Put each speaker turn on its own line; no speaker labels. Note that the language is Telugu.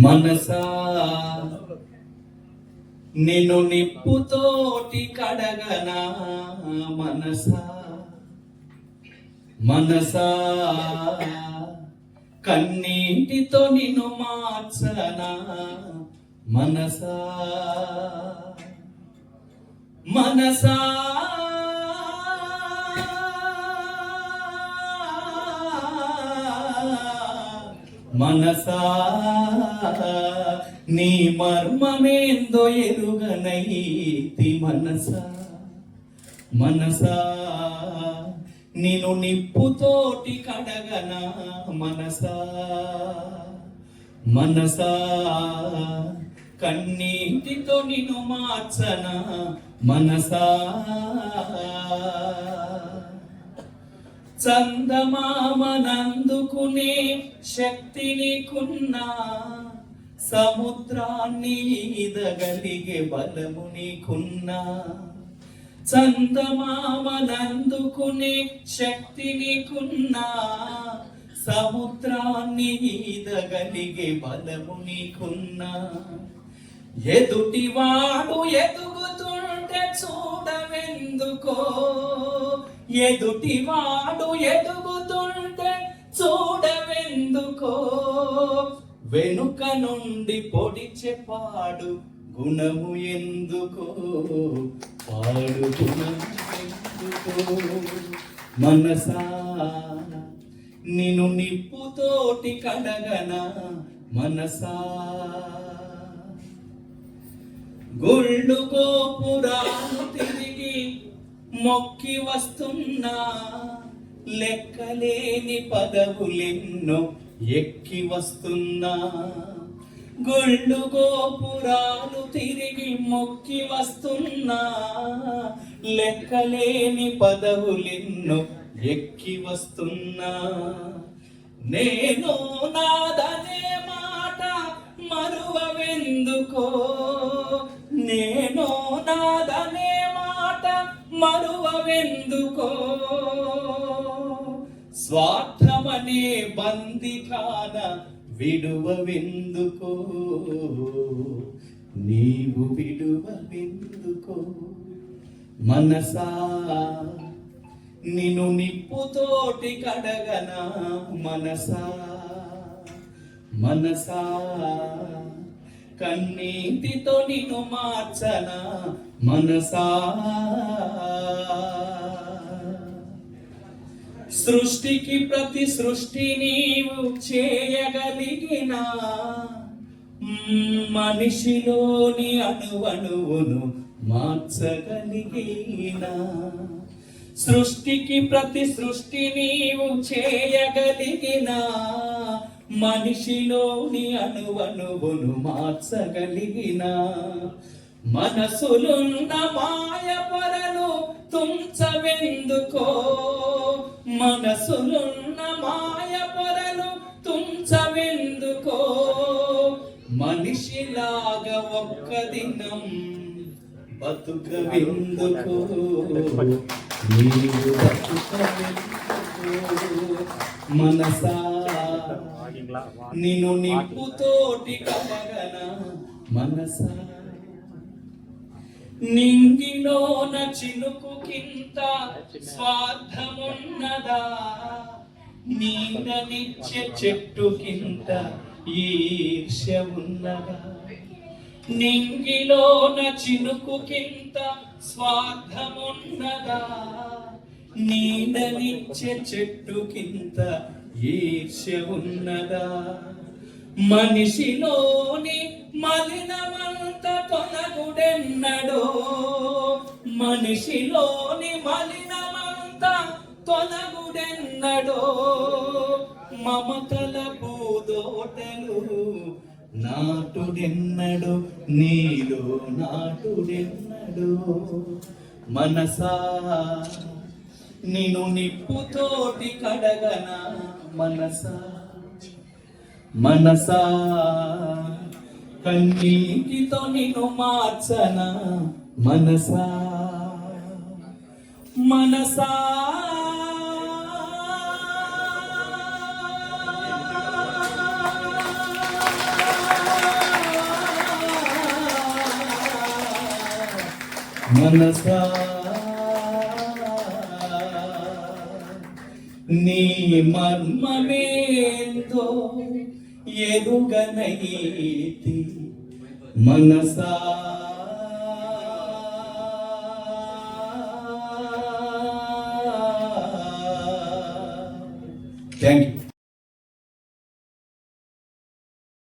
మనసా. నిన్ను నిప్పుతోటి కడగనా మనసా. మనసా. కన్నీటితో నిన్ను మార్చనా మనసా. మనసా. మనసా నీ మర్మమేందో ఎరుగనైతి మనసా. మనసా నేను నిప్పుతోటి కడగనా మనసా. మనసా కన్నీటితో నిన్ను మార్చనా మనసా. చందమామనందుకునే శక్తిని కున్నా సముద్రాన్ని ఈదగలిగే బలము నీకున్నా. చందమామనందుకునే శక్తి నీకున్నా సముద్రాన్ని ఈదగలిగే బలము నీకున్నా. ఎదుటివాడు ఎదుగుతుంటే ఎందుకో? ఎదుటివాడు ఎదుగుతుంటే చూడవెందుకో? వెనుక నుండి పొడిచె పాడు గుణము ఎందుకో? పాడు గుణము మనసా నిన్ను నిప్పుతోటి కడగన మనసా? గుళ్ళు గోపురాలు తిరిగి మొక్కి వస్తున్నా లెక్కలేని పదవులెన్నో ఎక్కి వస్తున్నా గుళ్ళు గోపురాలు తిరిగి మొక్కి వస్తున్నా లెక్కలేని పదవులెన్నో ఎక్కి వస్తున్నా నేను మరువవెందుకో స్వార్థమనే బందికాన విడువవెందుకో? నీవు విడువ విందుకో మనసా నిన్ను నిప్పుతోటి కడగనా మనసా? మనసా కన్నీటితో నిన్ను మార్చనా మనసా? సృష్టికి ప్రతి సృష్టి నీవు చేయగలిగిన మనిషిలోని అణువణువును మార్చగలిగిన. సృష్టికి ప్రతి సృష్టి నీవు చేయగలిగిన మనిషిలోని అణువణువును మార్చగలిగిన. మనసులున్న మాయ పొరలు తుంచవెందుకో? మనసులున్న మాయ పొరలు తుంచవెందుకో? మనిషిలాగా ఒక్క దినం బతుకవెందుకో? నీవు మనసా నిన్ను నిప్పుతోటి కలగన మనసా నింగిలోన చినుకు కింత స్వార్థమున్నదా? నీడనిచ్చే చెట్టు కింత ఈర్ష్య ఉన్నదా నింగిలోన చినుకు కింత స్వార్థమున్నదా? నీడనిచ్చే చెట్టు కింత ఈర్ష్య ఉన్నదా మనిషిలోని మలినమంత తొలగుడెన్నడో మనిషిలోని మలినమంత తొలగుడెన్నడో. మమతల పూదోటలు నాటుడెన్నడు నీలో నాటుడెన్నడు. మనసా నిను నిప్పుతోటి కడగన మనసా. మనసా కన్నీటితో నిన్ను మార్చన మనసా. మనసా. మనసా. నీ మర్మమేందో ఎరుగనైతి మనసా.